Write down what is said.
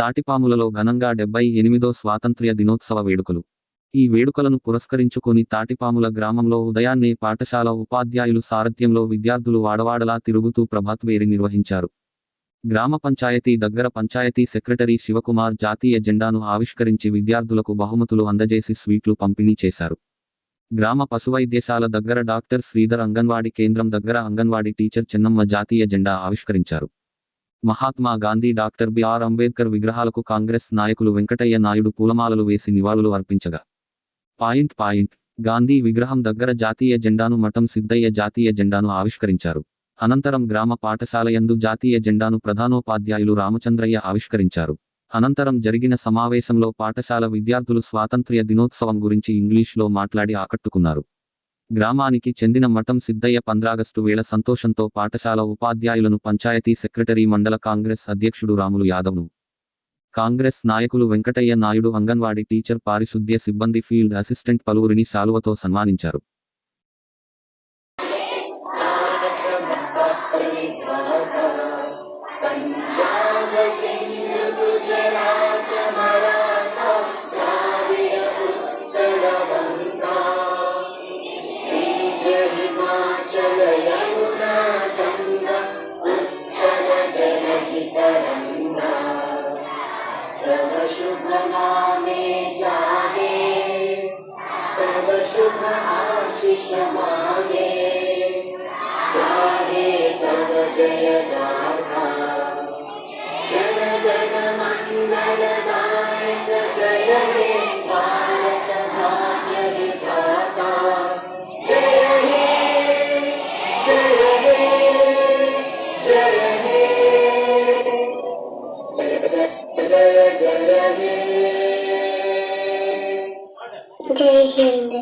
తాటిపాములలో ఘనంగా డెబ్బై ఎనిమిదో స్వాతంత్ర్య దినోత్సవ వేడుకలు. ఈ వేడుకలను పురస్కరించుకొని తాటిపాముల గ్రామంలో ఉదయాన్నే పాఠశాల ఉపాధ్యాయులు సారథ్యంలో విద్యార్థులు వాడవాడలా తిరుగుతూ ప్రభాత్వేరి నిర్వహించారు. గ్రామ పంచాయతీ దగ్గర పంచాయతీ సెక్రటరీ శివకుమార్ జాతీయ జెండాను ఆవిష్కరించి విద్యార్థులకు బహుమతులు అందజేసి స్వీట్లు పంపిణీ చేశారు. గ్రామ పశువైద్యశాల దగ్గర డాక్టర్ శ్రీధర్ అంగన్వాడీ కేంద్రం దగ్గర అంగన్వాడీ టీచర్ చెన్నమ్మ జాతీయ జెండా ఆవిష్కరించారు. మహాత్మా గాంధీ డాక్టర్ బిఆర్ అంబేద్కర్ విగ్రహాలకు కాంగ్రెస్ నాయకులు వెంకటయ్య నాయుడు పూలమాలలు వేసి నివాళులు అర్పించగా. Point point. గాంధీ విగ్రహం దగ్గర జాతీయ జెండాను మఠం సిద్ధయ్య జాతీయ జెండాను ఆవిష్కరించారు. అనంతరం గ్రామ పాఠశాల యందు జాతీయ జెండాను ప్రధానోపాధ్యాయులు రామచంద్రయ్య ఆవిష్కరించారు. అనంతరం జరిగిన సమావేశంలో పాఠశాల విద్యార్థులు స్వాతంత్ర్య దినోత్సవం గురించి ఇంగ్లీష్లో మాట్లాడి ఆకట్టుకున్నారు. గ్రామానికి చెందిన మఠం సిద్ధయ్య పంద్రాగస్టు వేళ సంతోషంతో పాఠశాల ఉపాధ్యాయులను పంచాయతీ సెక్రటరీ మండల కాంగ్రెస్ అధ్యక్షుడు రాములు యాదవ్ను. కాంగ్రెస్ నాయకులు వెంకటయ్య నాయుడు అంగన్వాడీ టీచర్ పారిశుద్ధ్య సిబ్బంది ఫీల్డ్ అసిస్టెంట్ పలువురిని శాలువతో సన్మానించారు. जय गाथा जय हिंद